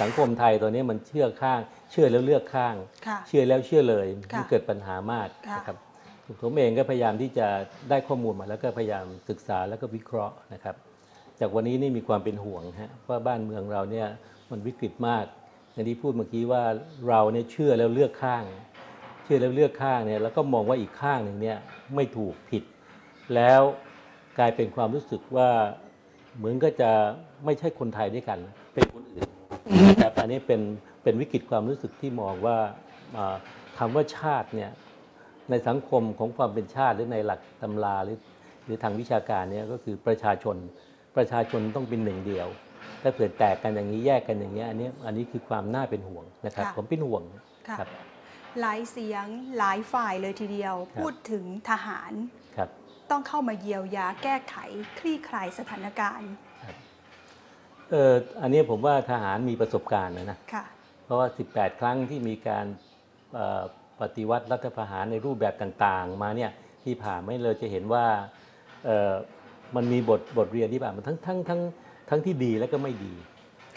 สังคมไทยตอนนี้มันเชื่อข้าง เชื่อแล้วเลือกข้างค่ะเชื่อแล้วเชื่อเลยค่ะมันเกิดปัญหามากค่ะนะครับผมเองก็พยายามที่จะได้ข้อมูลมาแล้วก็พยายามศึกษาแล้วก็วิเคราะห์นะครับ จากวันนี้นี่มีความเป็นห่วงฮะว่าบ้านเมืองเราเนี่ยมันวิกฤตมากอย่างที่พูดเมื่อกี้ว่าเราเนี่ยเชื่อแล้วเลือกข้าง เชื่อแล้วเลือกข้างเนี่ยแล้วก็มองว่าอีกข้างหนึ่งเนี่ยไม่ถูกผิด แล้วกลายเป็นความรู้สึกว่าเหมือนก็จะไม่ใช่คนไทยด้วยกันเป็นคนอื่น นะครับอันนี้เป็นเป็นวิกฤตความรู้สึกที่มองว่าอ่าคำว่าชาติเนี่ยในสังคมของความเป็นชาติหรือในหลักตำราหรือหรือทางวิชาการเนี่ยก็คือประชาชน ประชาชนต้องเป็นหนึ่งเดียว ถ้าเกิดแตกกันอย่างนี้แยกกันอย่างนี้ยอันนี้อันนี้คือความน่าเป็นห่วงนะครับค่ะผมเป็นห่วงค่ะครับหลายเสียงหลายฝ่ายเลยทีเดียวครับพูดถึงทหารครับต้องเข้ามาเยียวยาแก้ไข คลี่คลายสถานการณ์ เอออันนี้ผมว่าทหารมีประสบการณ์นะนะค่ะ เพราะว่า 18 ครั้งที่มีการเอ่อปฏิวัติรัฐประหารในรูปแบบต่างๆ มาเนี่ยที่ผ่านไม่เลยจะเห็นว่าเอ่อมันมีบทบทเรียนที่ผ่านมาทั้งทั้งทั้งทั้งที่ดีและก็ไม่ดี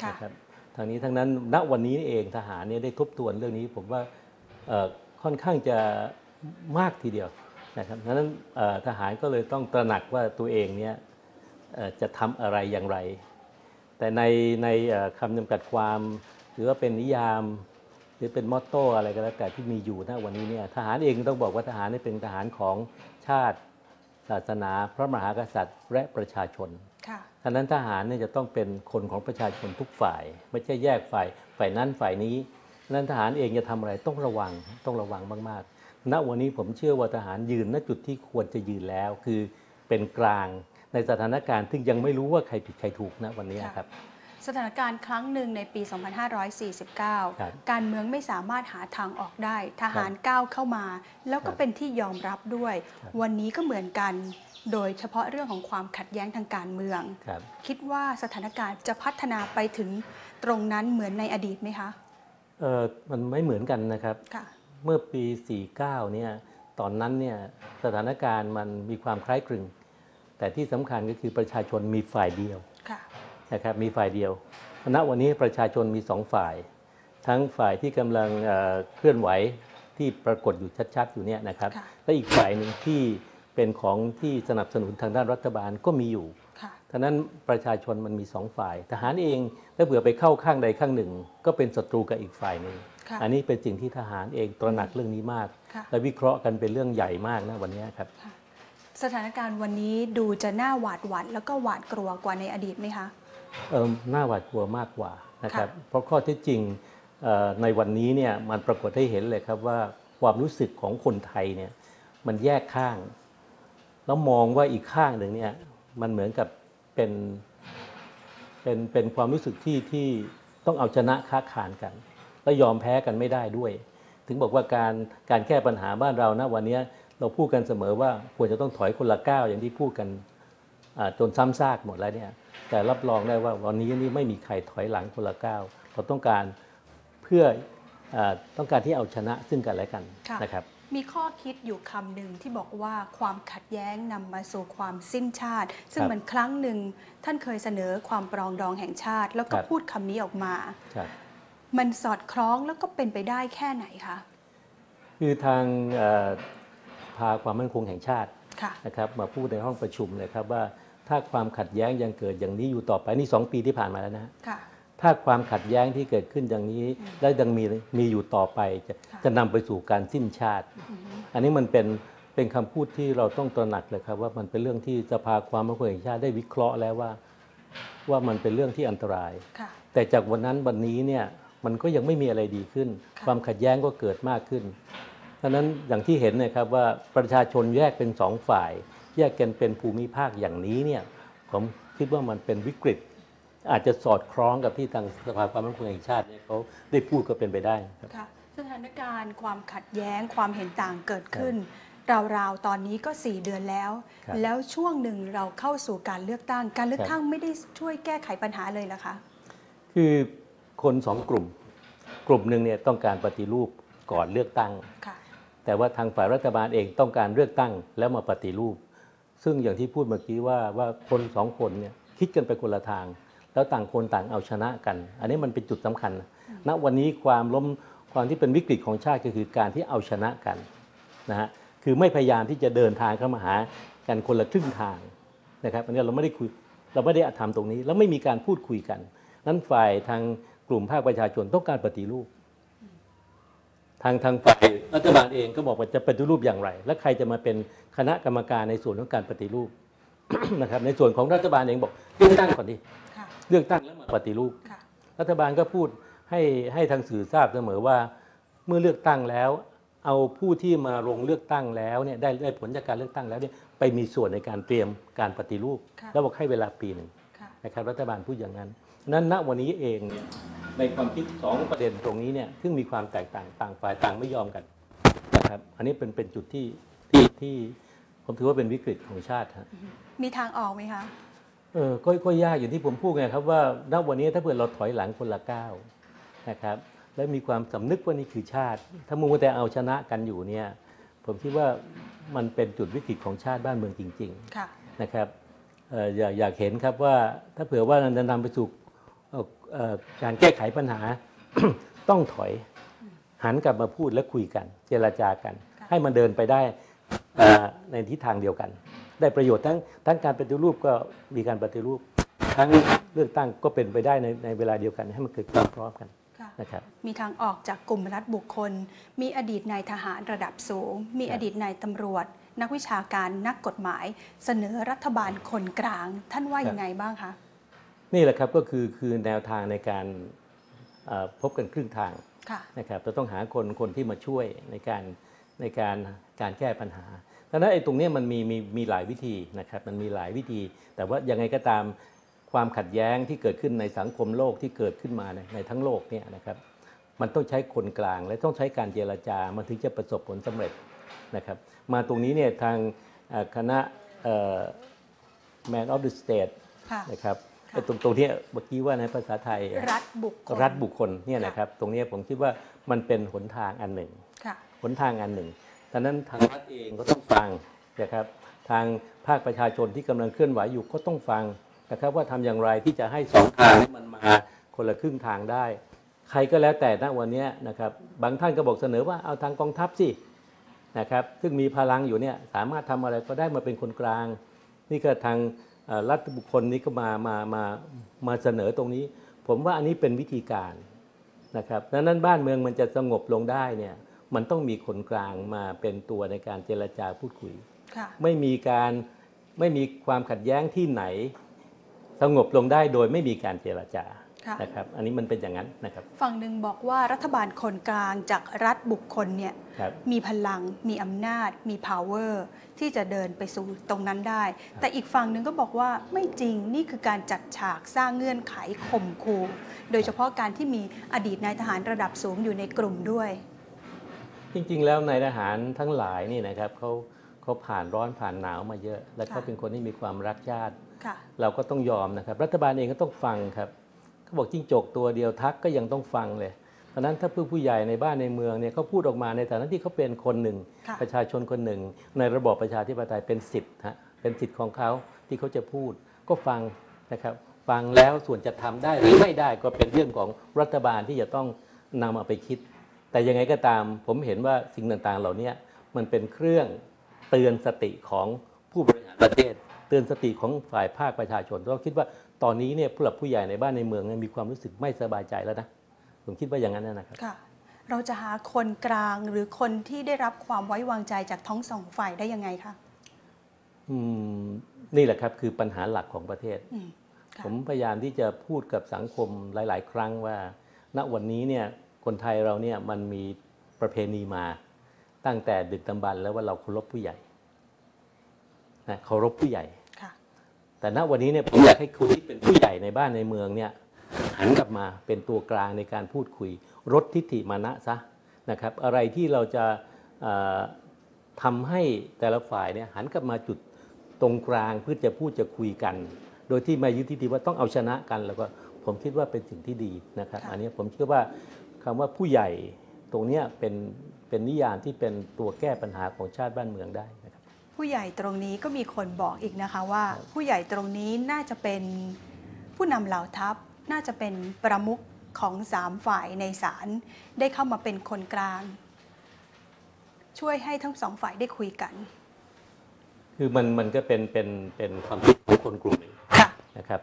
ค่ะนะครับทางนี้ทั้งนั้นณวันนี้เองทหารเนี่ยได้ทบทวนเรื่องนี้ ผมว่าเอ่อค่อนข้างจะมากทีเดียวนะครับดังนั้นเอ่อทหารก็เลยต้องตระหนักว่าตัวเองเนี่ยเอ่อจะทำอะไรอย่างไร แต่ในในเอ่อคำจำกัดความ หรือว่าเป็นนิยาม หรือเป็นมอตโต้อะไรก็แล้วแต่ที่มีอยู่ณวันนี้เนี่ยทหารเองต้องบอกว่าทหารนี่เป็นทหารของชาติศาสนา พระมหากษัตริย์และประชาชนค่ะฉะนั้นทหารเนี่ยจะต้องเป็นคนของประชาชนทุกฝ่าย ไม่ใช่แยกฝ่ายฝ่ายนั้นฝ่ายนี้ฉะนั้นทหารเองจะทำอะไรต้องระวังต้องระวังมากๆณวันนี้ผมเชื่อว่าทหารยืนณจุดที่ควรจะยืนแล้วคือเป็นกลาง ในสถานการณ์ที่ยังไม่รู้ว่าใครผิดใครถูกณวันนี้ครับสถานการณ์ครั้งหนึ่งในปีครับ2549 การเมืองไม่สามารถหาทางออกได้ ทหารก้าวเข้ามา แล้วก็ครับเป็นที่ยอมรับด้วยครับวันนี้ก็เหมือนกัน โดยเฉพาะเรื่องของความขัดแย้งทางการเมืองครับคิดว่าสถานการณ์จะพัฒนาไปถึงตรงนั้นเหมือนในอดีตไหมคะเออมันไม่เหมือนกันนะครับค่ะเมื่อปี 49 เนี่ย ตอนนั้นเนี่ยสถานการณ์มันมีความคล้ายคลึง แต่ที่สำคัญก็คือประชาชนมีฝ่ายเดียวค่ะนะครับมีฝ่ายเดียวณวันนี้ประชาชนมีสองฝ่าย ทั้งฝ่ายที่กำลังเอ่อเคลื่อนไหวที่ปรากฏอยู่ชัดๆอยู่เนี่ยนะครับค่ะและอีกฝ่ายหนึ่งที่เป็นของที่สนับสนุนทางด้านรัฐบาลก็มีอยู่ค่ะฉะนั้นประชาชนมันมีสองฝ่าย ทหารเองถ้าเผื่อไปเข้าข้างใดข้างหนึ่ง ก็เป็นศัตรูกับอีกฝ่ายหนึ่งค่ะอันนี้เป็นสิ่งที่ทหารเองตระหนักเรื่องนี้มากค่ะและวิเคราะห์กันเป็นเรื่องใหญ่มากนะวันนี้ครับ สถานการณ์วันนี้ดูจะน่าหวาดหวั่นแล้วก็หวาดกลัวกว่าในอดีตไหมคะเออน่าหวาดกลัวมากกว่านะครับค่ะเพราะข้อเท็จจริงเอ่อในวันนี้เนี่ยมันปรากฏให้เห็นเลยครับว่าความรู้สึกของคนไทยเนี่ยมันแยกข้าง แล้วมองว่าอีกข้างหนึ่งเนี่ยมันเหมือนกับเป็นเป็นเป็นความรู้สึกที่ที่ต้องเอาชนะค้าขานกัน แล้วยอมแพ้กันไม่ได้ด้วย ถึงบอกว่าการการแก้ปัญหาบ้านเรานะวันนี้ เราพูดกันเสมอว่าควรจะต้องถอยคนละก้าวอย่างที่พูดกันอ่าจนซ้ำซากหมดแล้วเนี่ยแต่รับรองได้ว่าวันนี้นี่ไม่มีใครถอยหลังคนละก้าวเราต้องการเพื่ออาต้องการที่เอาชนะซึ่งกันและกันค่ะนะครับมีข้อคิดอยู่คำหนึ่งที่บอกว่าความขัดแย้งนำมาสู่ความสิ้นชาติ ซึ่งครับมันครั้งหนึ่งท่านเคยเสนอความปรองดองแห่งชาติ แล้วก็ครับพูดคำนี้ออกมาครับมันสอดคล้องแล้วก็เป็นไปได้แค่ไหนคะ คือทาง เอ่อพาความมั่นคงแห่งชาติค่ะนะครับมาพูดในห้องประชุมเลยครับว่าถ้าความขัดแย้งยังเกิดอย่างนี้อยู่ต่อไปนี่สองปีที่ผ่านมาแล้วนะฮะค่ะถ้าความขัดแย้งที่เกิดขึ้นอย่างนี้ และยังมีมีอยู่ต่อไปจะค่ะจะนำไปสู่การสิ้นชาติอือฮึอันนี้มันเป็นเป็นคำพูดที่เราต้องตระหนักเลยครับ ว่ามันเป็นเรื่องที่สภาความมั่นคงแห่งชาติได้วิเคราะห์แล้วว่า ว่ามันเป็นเรื่องที่อันตรายค่ะแต่จากวันนั้นวันนี้เนี่ยมันก็ยังไม่มีอะไรดีขึ้นค่ะความขัดแย้งก็เกิดมากขึ้น เพราะฉะนั้นอย่างที่เห็นนะครับว่าประชาชนแยกเป็นสองฝ่าย แยกกันเป็นภูมิภาคอย่างนี้เนี่ยผมคิดว่ามันเป็นวิกฤต อาจจะสอดคล้องกับที่ทางสภาความมั่นคงแห่งชาติเนี่ยเขาได้พูดก็เป็นไปได้ครับค่ะสถานการณ์ความขัดแย้งความเห็นต่างเกิดขึ้นราวๆ ตอนนี้ก็ 4 เดือนแล้วครับแล้วช่วงหนึ่งเราเข้าสู่การเลือกตั้ง การเลือกครับตั้งไม่ได้ช่วยแก้ไขปัญหาเลยเหรอคะ คือคนสองกลุ่ม กลุ่มหนึ่งเนี่ยต้องการปฏิรูปก่อนเลือกตั้งค่ะ แต่ว่าทางฝ่ายรัฐบาลเองต้องการเลือกตั้งแล้วมาปฏิรูป ซึ่งอย่างที่พูดเมื่อกี้ว่าว่าคนสองคนเนี่ยคิดกันไปคนละทาง แล้วต่างคนต่างเอาชนะกัน อันนี้มันเป็นจุดสำคัญนะณวันนี้ความล้มความที่เป็นวิกฤตของชาติก็คือการที่เอาชนะกันนะฮะคือไม่พยายามที่จะเดินทางเข้ามาหากันคนละครึ่งทางนะครับอันนี้เราไม่ได้คุยเราไม่ได้ทำตรงนี้ แล้วไม่มีการพูดคุยกัน นั้นฝ่ายทางกลุ่มภาคประชาชนต้องการปฏิรูป ทางทางฝ่ายรัฐบาลเองก็บอกว่าจะปฏิรูปอย่างไร และใครจะมาเป็นคณะกรรมการในส่วนของการปฏิรูปนะครับในส่วนของรัฐบาลเองบอกเลือกตั้งก่อนดิค่ะเลือกตั้งแล้วมาปฏิรูปค่ะรัฐบาลก็พูดให้ให้ทางสื่อทราบเสมอว่าเมื่อเลือกตั้งแล้ว เอาผู้ที่มาลงเลือกตั้งแล้วเนี่ยได้ได้ผลจากการเลือกตั้งแล้วเนี่ยไปมีส่วนในการเตรียมการปฏิรูปค่ะแล้วบอกให้เวลาปีหนึ่งค่ะนะครับรัฐบาลพูดอย่างนั้นนั้นณวันนี้เองเนี่ย ในความคิดสองประเด็นตรงนี้เนี่ยซึ่งมีความแตกต่างต่างฝ่ายต่างไม่ยอมกันนะครับอันนี้เป็นเป็นจุดที่ที่ที่ผมถือว่าเป็นวิกฤตของชาติฮะมีทางออกไหมคะเออก็ก็ยากอย่างที่ผมพูดไงครับว่าณวันนี้ถ้าเผื่อเราถอยหลังคนละก้าวนะครับแล้วมีความสำนึกว่านี่คือชาติ ถ้ามัวแต่เอาชนะกันอยู่เนี่ยผมคิดว่ามันเป็นจุดวิกฤตของชาติบ้านเมืองจริงๆค่ะนะครับเอ่ออยากอยากเห็นครับว่าถ้าเผื่อว่าจะนำไปสู่เอ่อเอ่อ การแก้ไขปัญหาต้องถอยหันกลับมาพูดและคุยกัน เจรจากันค่ะให้มันเดินไปได้เอ่อในทิศทางเดียวกัน ได้ประโยชน์ทั้งทั้งการปฏิรูปก็มีการปฏิรูป ทั้งเลือกตั้งก็เป็นไปได้ในในเวลาเดียวกัน ให้มันเกิดความพร้อมกันค่ะนะครับมีทางออกจากกลุ่มรัฐบุคคล มีอดีตนายทหารระดับสูง มีครับอดีตนายตำรวจ นักวิชาการนักกฎหมาย เสนอรัฐบาลคนกลาง ท่านว่ายังไงบ้างคะ นี่แหละครับก็คือคือแนวทางในการเอ่อพบกันครึ่งทางค่ะนะครับเราต้องหาคนคนที่มาช่วยในการในการการแก้ปัญหาดังนั้นไอ้ตรงเนี้ยมันมีมีมีหลายวิธีนะครับมันมีหลายวิธี แต่ว่ายังไงก็ตามความขัดแย้งที่เกิดขึ้นในสังคมโลกที่เกิดขึ้นมาในในทั้งโลกเนี่ยนะครับมันต้องใช้คนกลางและต้องใช้การเจรจา มันถึงจะประสบผลสำเร็จนะครับ มาตรงนี้เนี่ยทางเอ่อคณะเอ่อ Man of the State ค่ะนะครับค่ะไอ้ ตรงตรงเนี้ยเมื่อกี้ว่าในภาษาไทย รัฐบุคคลรัฐบุคคลเนี่ยค่ะนะครับ ตรงเนี้ยผมคิดว่ามันเป็นหนทางอันหนึ่งค่ะหนทางอันหนึ่งดังนั้นทางรัฐเองก็ต้องฟังนะครับ ทางภาคประชาชนที่กำลังเคลื่อนไหวอยู่ก็ต้องฟังนะครับว่าทำอย่างไรที่จะให้สองทางนี้มันมาคนละครึ่งทางได้ ใครก็แล้วแต่ณวันเนี้ยนะครับ บางท่านก็บอกเสนอว่าเอาทางกองทัพสินะครับ ซึ่งมีพลังอยู่เนี่ยสามารถทำอะไรก็ได้มาเป็นคนกลาง นี่ก็ทางเอ่อ รัฐบุคคลนี้ก็มามามามาเสนอตรงนี้ ผมว่าอันนี้เป็นวิธีการนะครับดังนั้นบ้านเมืองมันจะสงบลงได้เนี่ยมันต้องมีคนกลางมาเป็นตัวในการเจรจาพูดคุยค่ะไม่มีการไม่มีความขัดแย้งที่ไหน สงบลงได้โดยไม่มีการเจรจาค่ะ นะครับอันนี้มันเป็นอย่างนั้นนะครับฝั่งหนึ่งบอกว่ารัฐบาลคนกลางจากรัฐบุคคลเนี่ยครับมีพลังมีอำนาจ มี power ที่จะเดินไปสู่ตรงนั้นได้ แต่อีกฝั่งหนึ่งก็บอกว่าไม่จริงนี่คือการจัดฉากสร้างเงื่อนไขข่มขู่โดยเฉพาะการที่มีอดีตนายทหารระดับสูงอยู่ในกลุ่มด้วย จริงๆ แล้วนายทหารทั้งหลายนี่นะครับเขาเขาผ่านร้อนผ่านหนาวมาเยอะ และเขาค่ะเป็นคนที่มีความรักชาติค่ะเราก็ต้องยอมนะครับ รัฐบาลเองก็ต้องฟังครับ เขาบอกจิ้งจกตัวเดียวทักก็ยังต้องฟังเลยเพราะฉะนั้นถ้าผู้ผู้ใหญ่ในบ้านในเมืองเนี่ยเขาพูดออกมาในฐานะที่เขาเป็นคนหนึ่งค่ะประชาชนคนหนึ่ง ในระบอบประชาธิปไตยเป็นสิทธิ์ฮะเป็นสิทธิ์ของเขาที่เขาจะพูด ก็ฟังนะครับฟังแล้วส่วนจะทำได้หรือไม่ได้ก็เป็นเรื่องของรัฐบาลที่จะต้องนำเอาไปคิด แต่ยังไงก็ตามผมเห็นว่าสิ่งต่างๆ เหล่านี้มันเป็นเครื่องเตือนสติของผู้บริหารประเทศ เตือนสติของฝ่ายภาคประชาชนเราคิดว่า ตอนนี้เนี่ยผู้หลักผู้ใหญ่ในบ้านในเมืองเนี่ยมีความรู้สึกไม่สบายใจแล้วนะผมคิดว่าอย่างนั้นนะครับค่ะเราจะหาคนกลางหรือคนที่ได้รับความไว้วางใจจากทั้งสองฝ่ายได้ยังไงคะอืมนี่แหละครับคือปัญหาหลักของประเทศอืมค่ะผมพยายามที่จะพูดกับสังคมหลาย ๆ ครั้งว่า ณวันนี้เนี่ยคนไทยเราเนี่ยมันมีประเพณีมา ตั้งแต่ดึกดำบรรพ์แล้วว่าเราเคารพผู้ใหญ่นะเคารพผู้ใหญ่ค่ะ แต่ณวันนี้เนี่ยผมอยากให้คนที่เป็นผู้ใหญ่ในบ้านในเมืองเนี่ยหันกลับมาเป็นตัวกลางในการพูดคุยลดทิฏฐิมานะซะนะครับอะไรที่เราจะเอ่อทำให้แต่ละฝ่ายเนี่ยหันกลับมาจุดตรงกลางเพื่อจะพูดจะคุยกัน โดยที่ไมายึดทิฏฐิว่าต้องเอาชนะกันแล้วก็ผมคิดว่าเป็นสิ่งที่ดีนะครับค่ะอันนี้ผมเชื่อว่าคำว่าผู้ใหญ่ตรงเนี้ยเป็นเป็นนิยามที่เป็นตัวแก้ปัญหาของชาติบ้านเมืองได้นะครับ ผู้ใหญ่ตรงนี้ก็มีคนบอกอีกนะคะว่า ผู้ใหญ่ตรงนี้น่าจะเป็นผู้นำเหล่าทัพ น่าจะเป็นประมุขของสามฝ่ายในศาลได้เข้ามาเป็นคนกลาง ช่วยให้ทั้งสองฝ่ายได้คุยกัน คือมันมันก็เป็นเป็นเป็นความคิดของคนกลุ่มหนึ่งค่ะนะครับ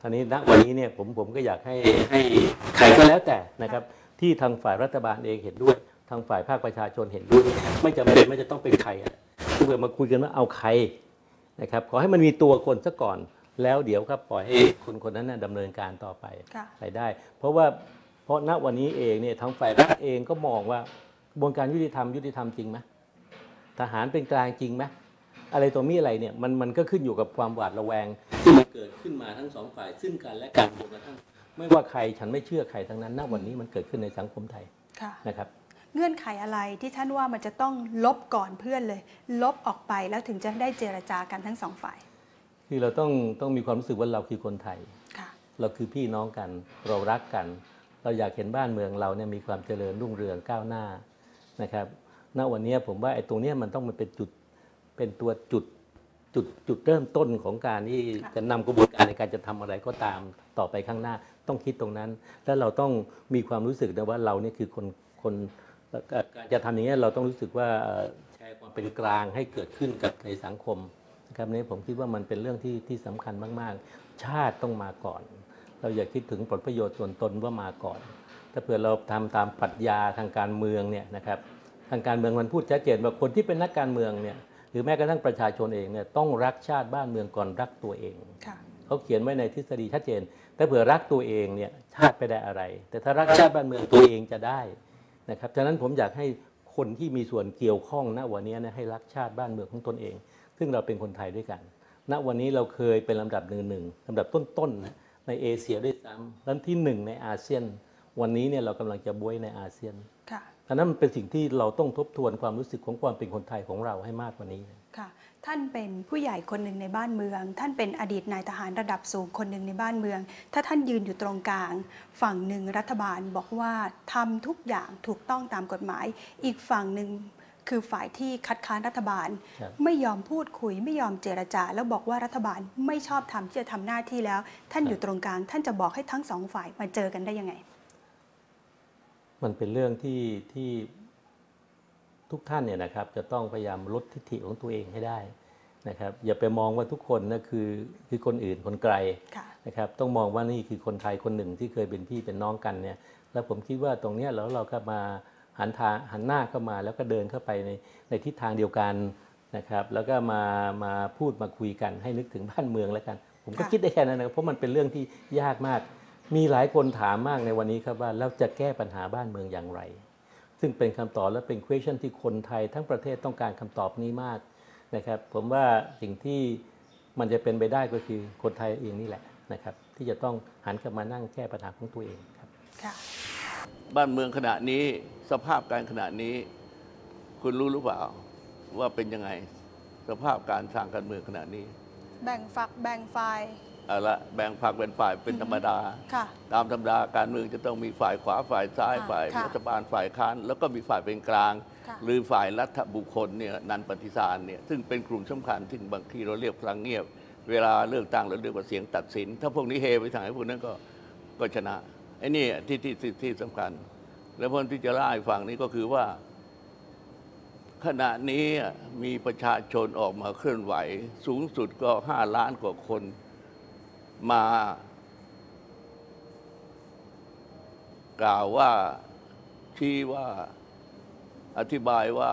ตอนนี้ณวันนี้เนี่ยผมผมก็อยากให้ให้ใครก็แล้วแต่นะครับ ที่ทางฝ่ายรัฐบาลเองเห็นด้วย ทางฝ่ายภาคประชาชนเห็นด้วย ไม่จำเป็นไม่จะต้องเป็นใครอะ คือเรามาคุยกันว่าเอาใครนะครับขอให้มันมีตัวคนซะก่อนแล้วเดี๋ยวครับปล่อยให้คนคนนั้นนะดำเนินการต่อไปค่ะไปได้ เพราะว่าเพราะณวันนี้เองเนี่ยทางฝ่ายรัฐเองก็มองว่ากระบวนการยุติธรรมยุติธรรมจริงไหมทหารเป็นกลางจริงไหมอะไรตัวมีอะไรเนี่ยมันมันก็ขึ้นอยู่กับความหวาดระแวงที่มันเกิดขึ้นมาทั้งสองฝ่าย ซึ่งกันและกันจนกระทั่งไม่ว่าใครฉันไม่เชื่อใครทั้งนั้นณวันนี้มันเกิดขึ้นในสังคมไทยค่ะนะครับ เงื่อนไขอะไรที่ท่านว่ามันจะต้องลบก่อนเพื่อนเลย ลบออกไปแล้วถึงจะได้เจรจากันทั้งสองฝ่าย คือเราต้องต้องมีความรู้สึกว่าเราคือคนไทยค่ะเราคือพี่น้องกันเรารักกัน เราอยากเห็นบ้านเมืองเราเนี่ยมีความเจริญรุ่งเรืองก้าวหน้านะครับณวันนี้ผมว่าไอ้ตรงเนี้ยมันต้องมันเป็นจุดเป็นตัวจุดจุดจุดเริ่มต้นของการที่ค่ะจะนำกระบวนการในการจะทำอะไรก็ตามต่อไปข้างหน้า ต้องคิดตรงนั้น แล้วเราต้องมีความรู้สึกนะว่าเราเนี่ยคือคนคนเอ่อ การจะทำอย่างนี้ยเราต้องรู้สึกว่าเอ่อแชร์ความเป็นกลางให้เกิดขึ้นกับในสังคมนะครับนี้ผมคิดว่ามันเป็นเรื่องที่ที่สำคัญมาก ๆ ชาติต้องมาก่อน เราอย่าคิดถึงผลประโยชน์ส่วนตนว่ามาก่อน ถ้าเผื่อเราทำตามปรัชญาทางการเมืองเนี่ยนะครับทางการเมืองมันพูดชัดเจนว่าคนที่เป็นนักการเมืองเนี่ยหรือแม้กระทั่งประชาชนเองเนี่ยต้องรักชาติบ้านเมืองก่อนรักตัวเอง ค่ะ เขาเขียนไว้ในทฤษฎีชัดเจน แต่เผื่อรักตัวเองเนี่ยชาติไม่ได้อะไร แต่ถ้ารักชาติบ้านเมืองตัวเองจะได้ นะครับฉะนั้นผมอยากให้คนที่มีส่วนเกี่ยวข้องณวันนี้เนยให้รักชาติบ้านเมืองของตนเอง ซึ่งเราเป็นคนไทยด้วยกัน ณวันนี้เราเคยเป็นลำดับหนึ่งหนึ่งลำดับต้นๆนะในเอเชียด้วยซ้ำและที่หนึ่งในอาเซียน วันนี้เนี่ยเรากำลังจะบวยในอาเซียนค่ะฉะนั้นมันเป็นสิ่งที่เราต้องทบทวนความรู้สึกของความเป็นคนไทยของเราให้มากกว่านี้ค่ะ ท่านเป็นผู้ใหญ่คนหนึ่งในบ้านเมือง ท่านเป็นอดีตนายทหารระดับสูงคนหนึ่งในบ้านเมือง ถ้าท่านยืนอยู่ตรงกลาง ฝั่งหนึ่งรัฐบาลบอกว่าทำทุกอย่างถูกต้องตามกฎหมาย อีกฝั่งหนึ่งคือฝ่ายที่คัดค้านรัฐบาลครับไม่ยอมพูดคุยไม่ยอมเจรจา แล้วบอกว่ารัฐบาลไม่ชอบทำที่จะทำหน้าที่แล้ว ท่านอยู่ตรงกลาง ท่านจะบอกให้ทั้งสองฝ่ายมาเจอกันได้ยังไง มันเป็นเรื่องที่ที่ ทุกท่านเนี่ยนะครับจะต้องพยายามลดทิฐิของตัวเองให้ได้นะครับอย่าไปมองว่าทุกคนนะคือคือคนอื่นคนไกลค่ะนะครับต้องมองว่านี่คือคนไทยคนหนึ่งที่เคยเป็นพี่เป็นน้องกันเนี่ยแล้วผมคิดว่าตรงเนี้ยแล้วเราก็มาหันทางหันหน้าเข้ามาแล้วก็เดินเข้าไปในในทิศทางเดียวกันนะครับแล้วก็มามาพูดมาคุยกันให้นึกถึงบ้านเมืองแล้วกัน ผมก็ค่ะคิดได้แค่นั้นนะเพราะมันเป็นเรื่องที่ยากมาก มีหลายคนถามมากในวันนี้ครับว่าแล้วจะแก้ปัญหาบ้านเมืองอย่างไร ซึ่งเป็นคำตอบและเป็น question ที่คนไทยทั้งประเทศต้องการคำตอบนี้มากนะครับ ผมว่าสิ่งที่มันจะเป็นไปได้ก็คือคนไทยเองนี่แหละนะครับ ที่จะต้องหันกลับมานั่งแก้ปัญหาของตัวเองครับค่ะบ้านเมืองขณะนี้สภาพการขณะนี้ คุณรู้หรือเปล่าว่าเป็นยังไง สภาพการทางการเมืองขณะนี้ แบ่งฝักแบ่งฝ่าย เอาละแบ่งฝักเป็นฝ่ายเป็นธรรมดา ค่ะ ตามธรรมดาการเมืองจะต้องมีฝ่ายขวาฝ่ายซ้ายอ่าฝ่ายค่ะรัฐบาลฝ่ายค้านแล้วก็มีฝ่ายเป็นกลาง ค่ะ หรือฝ่ายรัฐบุคคลเนี่ยนันปฏิสารเนี่ยซึ่งเป็นกลุ่มสำคัญที่บางทีเราเรียกพลังเงียบ เวลาเลือกตั้งเราเรียกว่าเสียงตัดสิน ถ้าพวกนี้เฮไปทางไหนพวกนั้นก็ก็ชนะไอ้นี่ที่ที่ที่ที่สำคัญ แล้วคนที่จะเล่าให้ฟังนี้ก็คือว่า ขณะนี้มีประชาชนออกมาเคลื่อนไหว สูงสุดก็ห้าล้านกว่าคน มากล่าวว่าชี้ว่าอธิบายว่า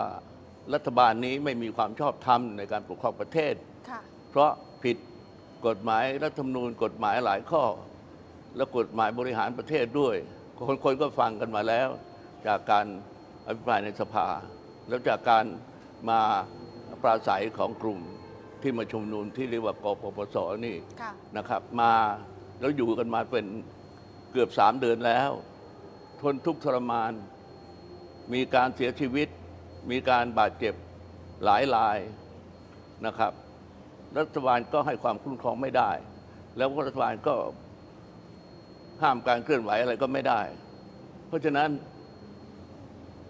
รัฐบาลนี้ไม่มีความชอบธรรมในการปกครองประเทศค่ะเพราะผิดกฎหมายรัฐธรรมนูญกฎหมายหลายข้อ และกฎหมายบริหารประเทศด้วย คนคนก็ฟังกันมาแล้ว จากการอภิปรายในสภา แล้วจากการมาปราศัยของกลุ่ม ที่มาชุมนุมที่เรียกว่ากปปสนี่ค่ะ นะครับ มาแล้วอยู่กันมาเป็นเกือบสามเดือนแล้ว ทนทุกข์ทรมาน มีการเสียชีวิต มีการบาดเจ็บหลายรายนะครับ รัฐบาลก็ให้ความคุ้มครองไม่ได้ แล้วรัฐบาลก็ห้ามการเคลื่อนไหวอะไรก็ไม่ได้ เพราะฉะนั้น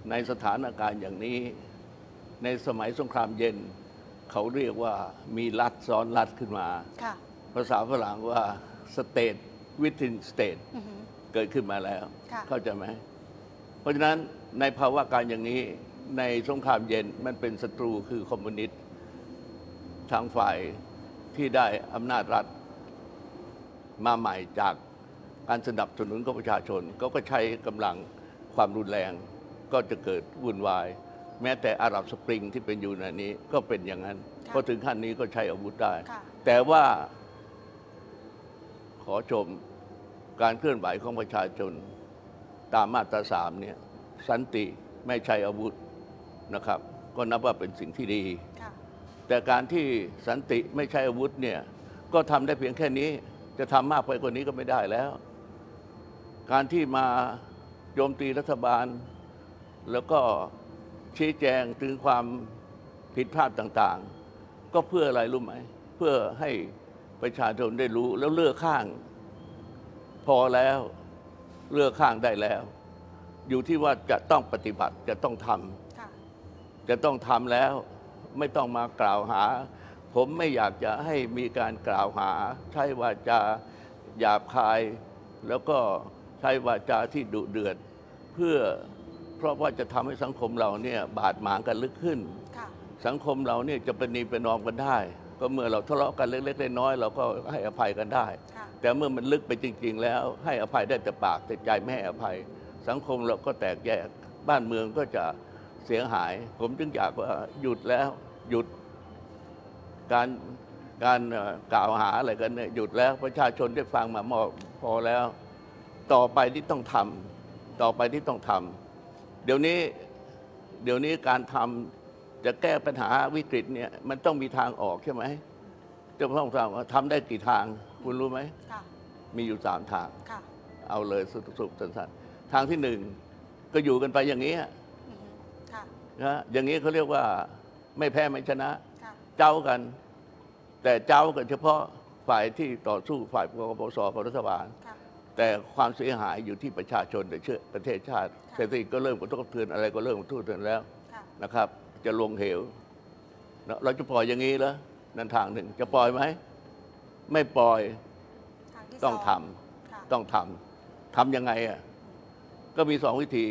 ในสถานการณ์อย่างนี้ ในสมัยสงครามเย็น เขาเรียกว่ามีรัฐซ้อนรัฐขึ้นมาค่ะภาษาฝรั่งว่า state within state อือฮึเกิดขึ้นมาแล้วค่ะเข้าใจไหม เพราะฉะนั้นในภาวะการอย่างนี้ในสงครามเย็นมันเป็นศัตรูคือคอมมิวนิสต์ทางฝ่ายที่ได้อำนาจรัฐมาใหม่จากการสนับสนุนของประชาชนเขาก็ใช้กำลังความรุนแรงก็จะเกิดวุ่นวาย แม้แต่อาหรับสปริงที่เป็นอยู่ในนี้ก็เป็นอย่างนั้นค่ะพอถึงขั้นนี้ก็ใช้อาวุธได้ค่ะแต่ว่าขอชมการเคลื่อนไหวของประชาชนตามมาตราสามเนี่ยสันติไม่ใช้อาวุธนะครับ ก็นับว่าเป็นสิ่งที่ดีค่ะแต่การที่สันติไม่ใช้อาวุธเนี่ยก็ทำได้เพียงแค่นี้ จะทำมากไปกว่านี้ก็ไม่ได้แล้ว การที่มาโจมตีรัฐบาลแล้วก็ ชี้แจงถึงความผิดพลาดต่างๆ ก็เพื่ออะไรรู้ไหม เพื่อให้ประชาชนได้รู้แล้วเลือกข้าง พอแล้วเลือกข้างได้แล้ว อยู่ที่ว่าจะต้องปฏิบัติจะต้องทำค่ะจะต้องทำแล้ว ไม่ต้องมากล่าวหา ผมไม่อยากจะให้มีการกล่าวหา ใช้วาจาหยาบคาย แล้วก็ใช้วาจาที่ดุเดือดเพื่อ เพราะว่าจะทำให้สังคมเราเนี่ยบาดหมางกันลึกขึ้นค่ะสังคมเราเนี่ยจะเป็นนีเป็นนอมกันได้ ก็เมื่อเราทะเลาะกันเล็กๆน้อยๆเราก็ให้อภัยกันได้ค่ะแต่เมื่อมันลึกไปจริง ๆ แล้ว ให้อภัยได้แต่ปากแต่ใจไม่ให้อภัย สังคมเราก็แตกแยกบ้านเมืองก็จะเสียหาย ผมจึงอยากว่าหยุดแล้วหยุดการการเอ่อกล่าวหาอะไรกันเนี่ยหยุดแล้วประชาชนได้ฟังมามากพอแล้ว ต่อไปที่ต้องทำต่อไปที่ต้องทำ เดี๋ยวนี้เดี๋ยวนี้การทำจะแก้ปัญหาวิกฤตเนี่ยมันต้องมีทางออกใช่ไหมจะต้องทำว่าทำได้กี่ทาง คุณรู้ไหมค่ะมีอยู่สามทางค่ะเอาเลยสุสุสั้นๆทางที่หนึ่งก็อยู่กันไปอย่างนี้อือฮึค่ะนะอย่างนี้เขาเรียกว่าไม่แพ้ไม่ชนะค่ะเจ้ากัน แต่เจ้ากันเฉพาะฝ่ายที่ต่อสู้ฝ่ายกปปสของรัฐบาลค่ะแต่ความเสียหายอยู่ที่ประชาชนในเชื่อประเทศชาติค่ะ เศรษฐกิจก็เริ่มกระทบกระเทือนอะไรก็เริ่มกระทบกระเทือนแล้วค่ะนะครับ จะลงเหวนะเราจะปล่อยอย่างนี้เหรอนั่นทางหนึ่ง จะปล่อยไหมไม่ปล่อยทางที่ต้องสทำค่ะต้องทำทำยังไงอะก็มีสองวิธี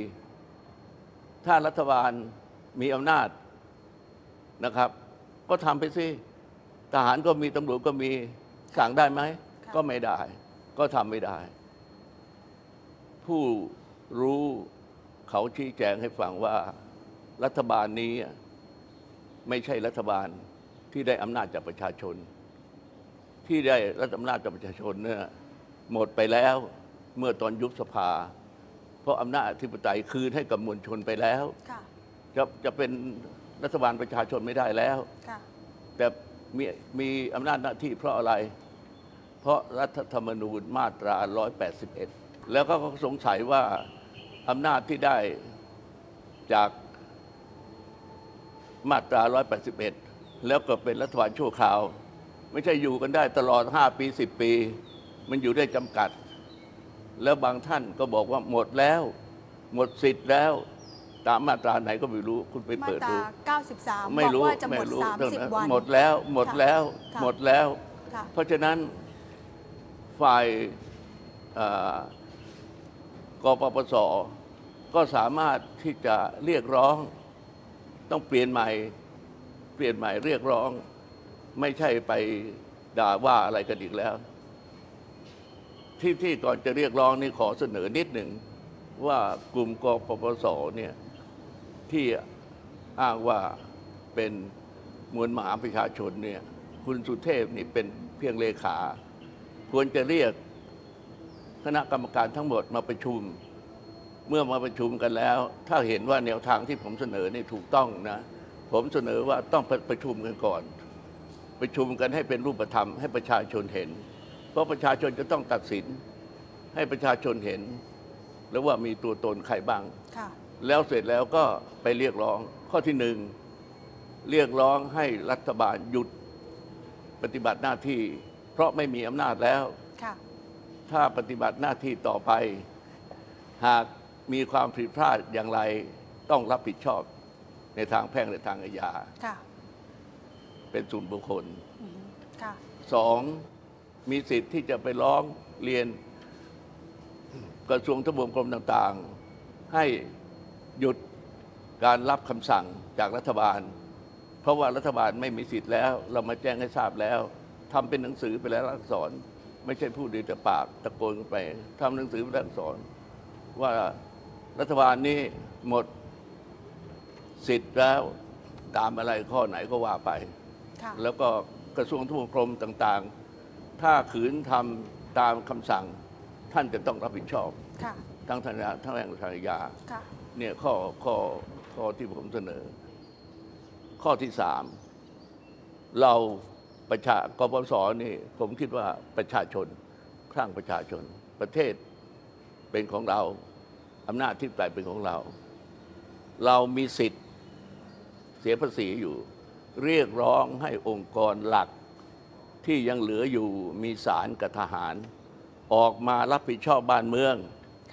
ถ้ารัฐบาลมีอำนาจนะครับ ก็ทำไปสิทหารก็มีตำรวจก็มีสั่งได้ไหมะก็ไม่ได้ ก็ทำไม่ได้ ผู้รู้ เขาชี้แจงให้ฟังว่ารัฐบาลนี้ไม่ใช่รัฐบาลที่ได้อำนาจจากประชาชน ที่ได้รัฐอำนาจจากประชาชนเนี่ยหมดไปแล้วเมื่อตอนยุบสภา เพราะอำนาจอธิปไตยคืนให้กับมวลชนไปแล้วค่ะจะจะเป็นรัฐบาลประชาชนไม่ได้แล้วค่ะแต่มีมีอำนาจหน้าที่เพราะอะไร เพราะรัฐธรรมนูญมาตรา 181 แล้วก็สงสัยว่า อำนาจที่ได้จากมาตรา 181 แล้วก็เป็นรัฐบาลชั่วคราว ไม่ใช่อยู่กันได้ตลอด 5 ปี 10 ปี มันอยู่ได้จำกัด แล้วบางท่านก็บอกว่าหมดแล้ว หมดสิทธิ์แล้ว ตามมาตราไหนก็ไม่รู้ คุณไปมาเปิดตราดู93 ไม่บอกรู้ว่าจะหมไม่ดรู้เท่านั้น30วันหมดแล้ว หมดแล้วค่ะหมดแล้วค่ะเพราะฉะนั้นฝ่ายเอ่อ กปปสก็สามารถที่จะเรียกร้อง ต้องเปลี่ยนใหม่เปลี่ยนใหม่เรียกร้อง ไม่ใช่ไปด่าว่าอะไรกันอีกแล้ว ที่ที่ก่อนจะเรียกร้องนี่ขอเสนอนิดหนึ่งว่ากลุ่มกปปสเนี่ยที่อ้างว่าเป็นมวลมหาประชาชนเนี่ยคุณสุเทพนี่เป็นเพียงเลขา ควรจะเรียก คณะกรรมการทั้งหมดมาประชุม เมื่อมาประชุมกันแล้ว ถ้าเห็นว่าแนวทางที่ผมเสนอนี่ถูกต้องนะ ผมเสนอว่าต้องประชุมกันก่อน ประชุมกันให้เป็นรูปธรรมให้ประชาชนเห็น เพราะประชาชนจะต้องตัดสิน ให้ประชาชนเห็น แล้วว่ามีตัวตนใครบ้างค่ะแล้วเสร็จแล้วก็ไปเรียกร้องข้อที่หนึ่งเรียกร้องให้รัฐบาลหยุดปฏิบัติหน้าที่ เพราะไม่มีอำนาจแล้วค่ะ ถ้าปฏิบัติหน้าที่ต่อไป หากมีความผิดพลาดอย่างไรต้องรับผิดชอบในทางแพ่งและทางอาญาค่ะ เป็นส่วนบุคคลอือฮึค่ะ สองมีสิทธิ์ที่จะไปร้องเรียนกระทรวงทบวงกรมต่างๆ ให้หยุดการรับคำสั่งจากรัฐบาล เพราะว่ารัฐบาลไม่มีสิทธิ์แล้ว เรามาแจ้งให้ทราบแล้วทำเป็นหนังสือไปแล้วอักษร ไม่ใช่พูดดีแต่ปากตะโกนกันไปทำหนังสือเป็นอักษรว่ารัฐบาลนี้หมดสิทธิ์แล้วตามอะไรข้อไหนก็ว่าไปค่ะแล้วก็กระทรวงทบวงกรมต่างๆ ถ้าขืนทำตามคำสั่ง ท่านจะต้องรับผิดชอบค่ะทั้งทางยาทั้งแรงทางยาค่ะเนี่ยข้อข้อข้อที่ผมเสนอ ข้อที่สามเรา ประชากปปสนี่ผมคิดว่าประชาชนครั้งประชาชน ประเทศเป็นของเราอำนาจที่ปลายเป็นของเรา เรามีสิทธิ์เสียภาษีอยู่ เรียกร้องให้องค์กรหลักที่ยังเหลืออยู่มีศาลกับทหาร ออกมารับผิดชอบบ้านเมือง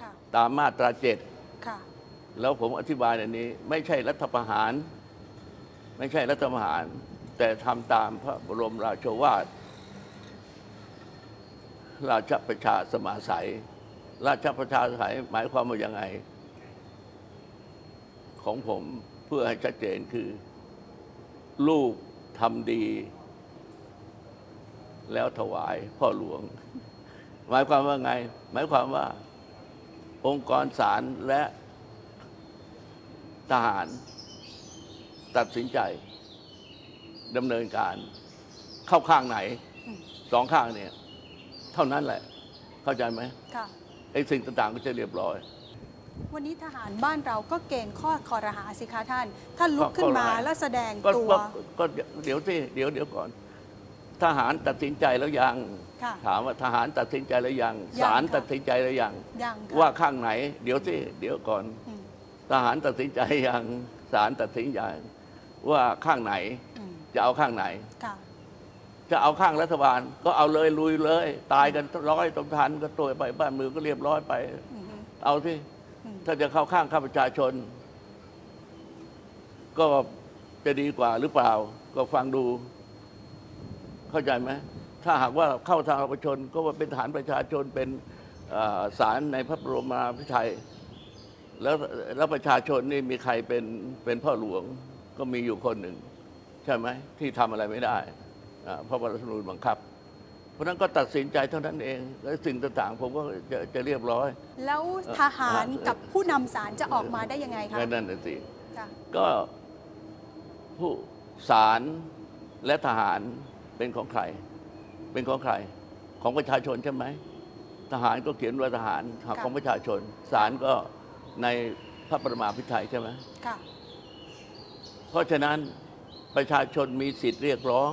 ค่ะตามมาตราเจ็ดค่ะแล้วผมอธิบายในนี้ ไม่ใช่รัฐประหาร ไม่ใช่รัฐประหาร แต่ทำตามพระบรมราชวาท ราชประชาสมาสัย ราชประชาสมัยหมายความว่ายังไง ของผมเพื่อให้ชัดเจนคือ ลูกทำดี แล้วถวายพ่อหลวง หมายความว่าไง หมายความว่า องค์กรศาลและทหาร ตัดสินใจ ดำเนินการเข้าข้างไหนอืมสองข้างเนี่ย เท่านั้นแหละ เข้าใจไหมค่ะไอ้สิ่งต่างๆก็จะเรียบร้อย วันนี้ทหารบ้านเราก็เกณฑ์ข้อคอรหาสิคะท่าน ท่านลุกขึ้นมาข้อคอรหาแล้วแสดงก็ตัวก็ก็เดี๋ยวสิเดี๋ยวเดี๋ยวก่อน ทหารตัดสินใจแล้วยังค่ะถามว่าทหารตัดสินใจแล้วยังยังศาลค่ะตัดสินใจแล้วยังยังค่ะว่าข้างไหน เดี๋ยวสิเดี๋ยวก่อนอืมทหารตัดสินใจยังศาลตัดสินใจว่าข้างไหนอืม จะเอาข้างไหน ค่ะ จะเอาข้างรัฐบาล ก็เอาเลยลุยเลย ตายกันร้อยตำทันก็ตัวไปบ้านเมืองก็เรียบร้อยไป อืมเอาสิอืมถ้าจะเข้าข้างข้าประชาชน ก็จะดีกว่าหรือเปล่า ก็ฟังดู เข้าใจไหมถ้าหากว่าเข้าทางประชาชน ก็ว่าเป็นฐานประชาชนเป็นเอ่อศาลในพระบรมราภิไธยแล้วแล้วประชาชนนี่มีใครเป็นเป็นพ่อหลวง ก็มีอยู่คนหนึ่งใช่ไหมที่ทำอะไรไม่ได้อ่าเพราะว่ารัฐธรรมนูญบังคับ เพราะฉะนั้นก็ตัดสินใจเท่านั้นเอง แล้วสิ่งต่างๆ ผมก็จะจะเรียบร้อย แล้วทหารกับผู้นำศาลจะออกมาได้ยังไงคะนั่นน่ะสิค่ะก็ผู้ศาลและทหารเป็นของใคร เป็นของใคร ของประชาชนใช่ไหมทหารก็เขียนว่าทหารค่ะของประชาชนศาลก็ในพระประมาพิไทยใช่ไหมค่ะเพราะฉะนั้น ประชาชนมีสิทธิ์เรียกร้อง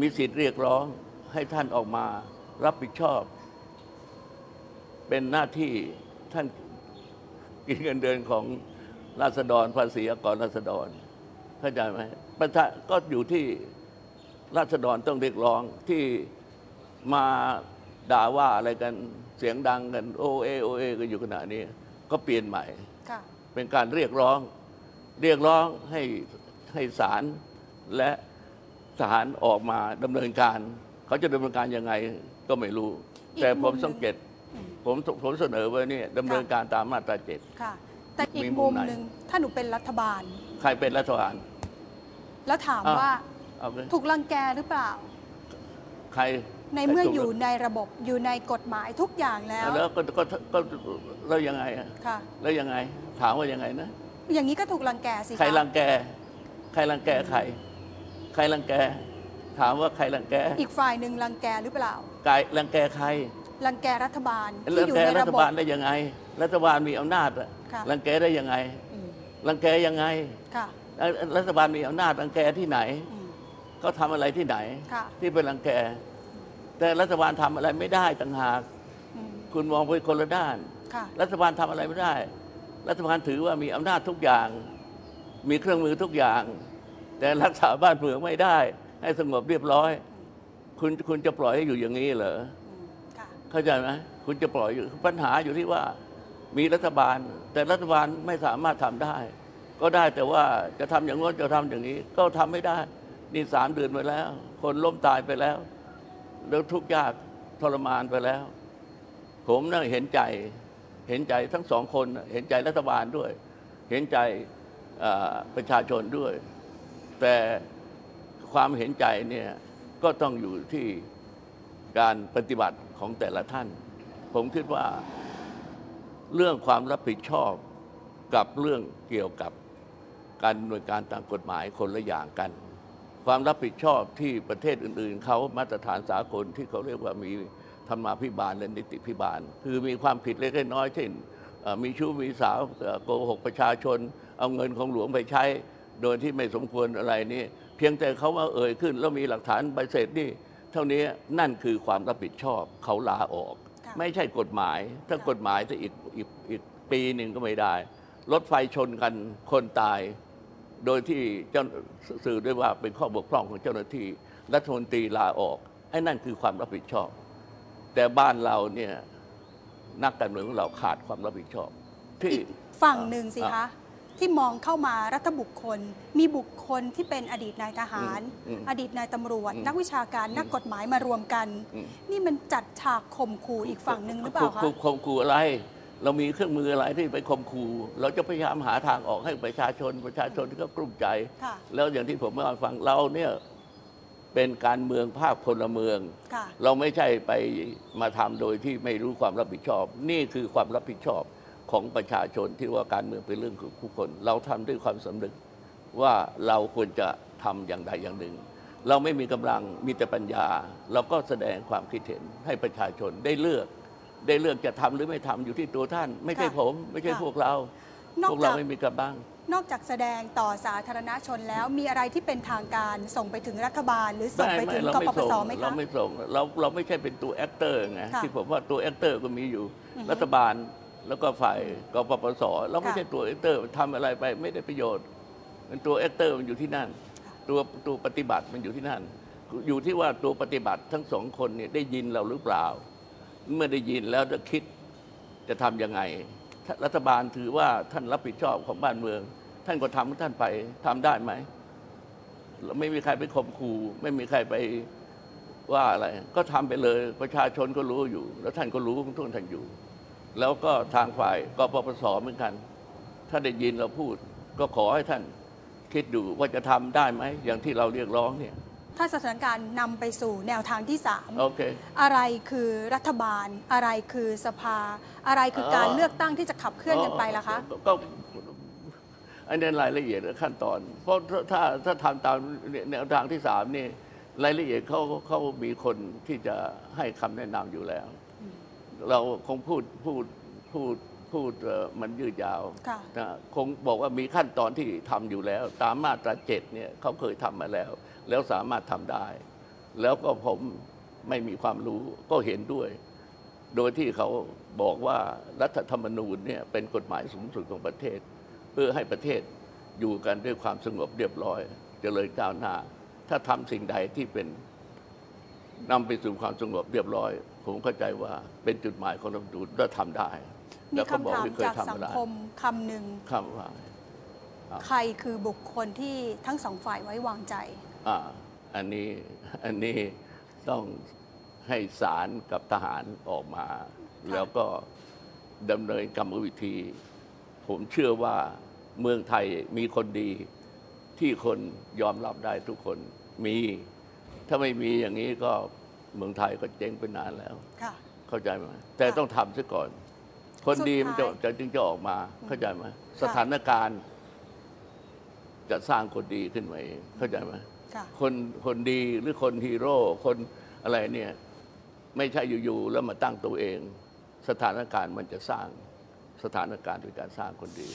มีสิทธิ์เรียกร้องให้ท่านออกมารับผิดชอบ เป็นหน้าที่ท่านกินเงินเดือนของราษฎรภาษีอากรราษฎรเข้าใจไหมประชาก็อยู่ที่ราษฎรต้องเรียกร้องที่มาด่าว่าอะไรกันเสียงดังกันโอเอโอเอกันอยู่ขณะนี้ ก็เปลี่ยนใหม่ค่ะเป็นการเรียกร้อง เรียกร้องให้ ให้ศาลและศาลออกมาดำเนินการ เขาจะดำเนินการยังไงก็ไม่รู้ อีกแต่ผมมุมหนึ่ง สังเกตอืมผมผมเสนอไว้เนี่ยดำเนินการตามมาตราเจ็ด ค่ะ แต่อีกมีมุมุมมไหน หนึ่งถ้าหนูเป็นรัฐบาล ใครเป็นรัฐบาล แล้วถามอ้าวว่าเอาเลยถูกรังแกหรือเปล่า ใครในเมื่อใครถูกอยู่ในระบบอยู่ในกฎหมายทุกอย่างแล้วแล้วก็ก็ก็แล้วยังไงอะค่ะ แล้วยังไงถามว่ายังไงนะ อย่างนี้ก็ถูกรังแกสิคะใครรังแก ใครรังแกใคร ใครรังแก ถามว่าใครรังแก อีกฝ่ายหนึ่งรังแกหรือเปล่า กายรังแกใคร รังแกรัฐบาลรัที่งอยู่แกในรัระฐบบบาลได้ยังไง รัฐบาลมีอำนาจอะค่ะรังแกได้ยังไง อืมรังแกยังไง ค่ะรัฐบาลมีอำนาจรังแกที่ไหน อืมเขาทำอะไรที่ไหน ค่ะที่เป็นรังแก แต่รัฐบาลทำอะไรไม่ได้ต่างหาก อืมคุณมองไปคนละด้าน ค่ะรัฐบาลทำอะไรไม่ได้ รัฐบาลถือว่ามีอำนาจทุกอย่าง มีเครื่องมือทุกอย่าง แต่รักษาบ้านเมืองไม่ได้ ให้สงบเรียบร้อย คุณคุณจะปล่อยให้อยู่อย่างนี้เหรออืมค่ะเข้าใจไหมคุณจะปล่อยอยู่ปัญหาอยู่ที่ว่ามีรัฐบาล แต่รัฐบาลไม่สามารถทำได้ ก็ได้แต่ว่าจะทำอย่างโน้นจะทำอย่างนี้ ก็ทำไม่ได้ นี่สามเดือนไปแล้ว คนล้มตายไปแล้ว แล้วทุกข์ยากทรมานไปแล้ว ผมน่ะเห็นใจเห็นใจทั้งสองคนน่ะเห็นใจรัฐบาลด้วย เห็นใจเอ่อ ประชาชนด้วย แต่ความเห็นใจเนี่ยก็ต้องอยู่ที่การปฏิบัติของแต่ละท่าน ผมคิดว่าเรื่องความรับผิดชอบกับเรื่องเกี่ยวกับการดำเนิการตามกฎหมายคนละอย่างกัน ความรับผิดชอบที่ประเทศอื่น ๆ เขามาตรฐานสากลที่เขาเรียกว่ามีธรรมาภิบาลและนิติภิบาล คือมีความผิดเล็กน้อยเช่นมีชู้มีสาวโกหกประชาชน เอาเงินของหลวงไปใช้ โดยที่ไม่สมควรอะไรนี่เพียงแต่เขาว่าเอ่ยขึ้น แล้วมีหลักฐานใบเสร็จนี่ เท่านี้นั่นคือความรับผิดชอบเขาลาออกค่ะไม่ใช่กฎหมาย ถ้าค่ะกฎหมายจะอีกอีกอีกปีหนึ่งก็ไม่ได้ รถไฟชนกันคนตาย โดยที่เจ้าสื่อด้วยว่าเป็นข้อบกพร่องของเจ้าหน้าที่รัฐมนตรีลาออกไอ้นั่นคือความรับผิดชอบ แต่บ้านเราเนี่ยนักการเมืองของเราขาดความรับผิดชอบ ที่อีกฝั่งหนึ่งสิอะคะ ที่มองเข้ามารัฐบุคคล มีบุคคลที่เป็นอดีตนายทหาร อืมอืมอดีตนายตำรวจอืมนักวิชาการนักกฎหมายมารวมกัน อืม นี่มันจัดฉากข่มขู่อีกฝั่งหนึ่งหรือเปล่าคะ ข่มข่มขู่อะไร เรามีเครื่องมืออะไรที่ไปข่มขู่เราจะพยายามหาทางออกให้ประชาชน ประชาชนที่เขากลุ้มใจ ค่ะ แล้วอย่างที่ผมเมื่อวานฟังเราเนี่ยเป็นการเมืองภาคพลเมือง ค่ะ เราไม่ใช่ไปมาทำโดยที่ไม่รู้ความรับผิดชอบ นี่คือความรับผิดชอบ ของประชาชนที่ว่าการเมืองเป็นเรื่องของผู้คน เราทำด้วยความสำนึกว่าเราควรจะทำอย่างใดอย่างหนึ่ง เราไม่มีกำลังมีแต่ปัญญา เราก็แสดงความคิดเห็นให้ประชาชนได้เลือก ได้เลือกจะทำหรือไม่ทำอยู่ที่ตัวท่าน ไม่ใช่ค่ะผม ไม่ใช่ค่ะพวกเรานอกพวกเราจากไม่มีกำลังนอกจากแสดงต่อสาธารณชนแล้วมีอะไรที่เป็นทางการส่งไปถึงรัฐบาล หรือส่งไปถึงเรากไม่ปปส่สงไหมเราคะไม่ส่งเราเราไม่ใช่เป็นตัวแอคเตอร์ไงค่ะที่ผมว่าตัวแอคเตอร์ก็มีอยู่อือฮึรัฐบาล แล้วก็ฝ่ายกปปสเราไม่ค่ะใช่ตัวแอคเตอร์ทำอะไรไปไม่ได้ประโยชน์เป็นตัวแอคเตอร์มันอยู่ที่นั่น ตัวตัวปฏิบัติมันอยู่ที่นั่น อยู่ที่ว่าตัวปฏิบัติทั้งสองคนเนี่ยได้ยินเราหรือเปล่า เมื่อได้ยินแล้วจะคิดจะทำยังไงถ้ารัฐบาลถือว่าท่านรับผิดชอบของบ้านเมือง ท่านก็ทำของท่านไปทำได้ไหมเราไม่มีใครไปข่มขู่ไม่มีใครไปว่าอะไร ก็ทำไปเลยประชาชนก็รู้อยู่ แล้วท่านก็รู้ของทุกท่านอยู่ แล้วก็ทางฝ่ายกปปสเหมือนกัน ถ้าได้ยินเราพูด ก็ขอให้ท่านคิดดูว่าจะทำได้ไหม อย่างที่เราเรียกร้องเนี่ย ถ้าสถานการณ์นำไปสู่แนวทางที่ 3 โอเค อะไรคือรัฐบาล อะไรคือสภา อะไรคือการเลือกตั้งที่จะขับเคลื่อนกันไปล่ะคะ ก็ก็อันนี้รายละเอียดขั้นตอน เพราะถ้าถ้าทำตามแนวทางที่สามนี่รายละเอียดเขาเขามีคนที่จะให้คำแนะนำอยู่แล้ว เราคงพูดพูดพูดพูดเอ่อมันยืดยาวค่ะนะคงบอกว่ามีขั้นตอนที่ทำอยู่แล้ว ตามมาตราเจ็ดเนี่ยเขาเคยทำมาแล้ว แล้วสามารถทำได้ แล้วก็ผมไม่มีความรู้ก็เห็นด้วย โดยที่เขาบอกว่ารัฐธรรมนูญเนี่ยเป็นกฎหมายสูงสุดของประเทศ เพื่อให้ประเทศอยู่กันด้วยความสงบเรียบร้อยเจริญก้าวหน้า ถ้าทำสิ่งใดที่เป็น นำไปสู่ความสงบเรียบร้อย ผมเข้าใจว่าเป็นจุดหมายของรัฐธรรมนูญและทำได้ มีแล้วก็บอกคำถามที่เคยจากทำสัมางได้คมคำหนึ่งคำว่า ครับ ใครคือบุคคลที่ทั้งสองฝ่ายไว้วางใจ อ่าอันนี้อันนี้ต้องให้ศาลกับทหารออกมา แล้วก็ดำเนินกรรมวิธี ผมเชื่อว่าเมืองไทยมีคนดีที่คนยอมรับได้ทุกคนมี ถ้าไม่มีอย่างนี้ก็เมืองไทยก็เจ๊งไปนานแล้ว ค่ะ เข้าใจไหมแต่ต้องทำซะก่อน คนดีมันจะสุดท้าย จะจึงจะออกมาเข้าใจไหมสถานการณ์ จะสร้างคนดีขึ้นมาเองเข้าใจไหม ค่ะ คนคนดีหรือคนฮีโร่คนอะไรเนี่ย ไม่ใช่อยู่ๆแล้วมาตั้งตัวเอง สถานการณ์มันจะสร้างสถานการณ์โดยการสร้างคนดี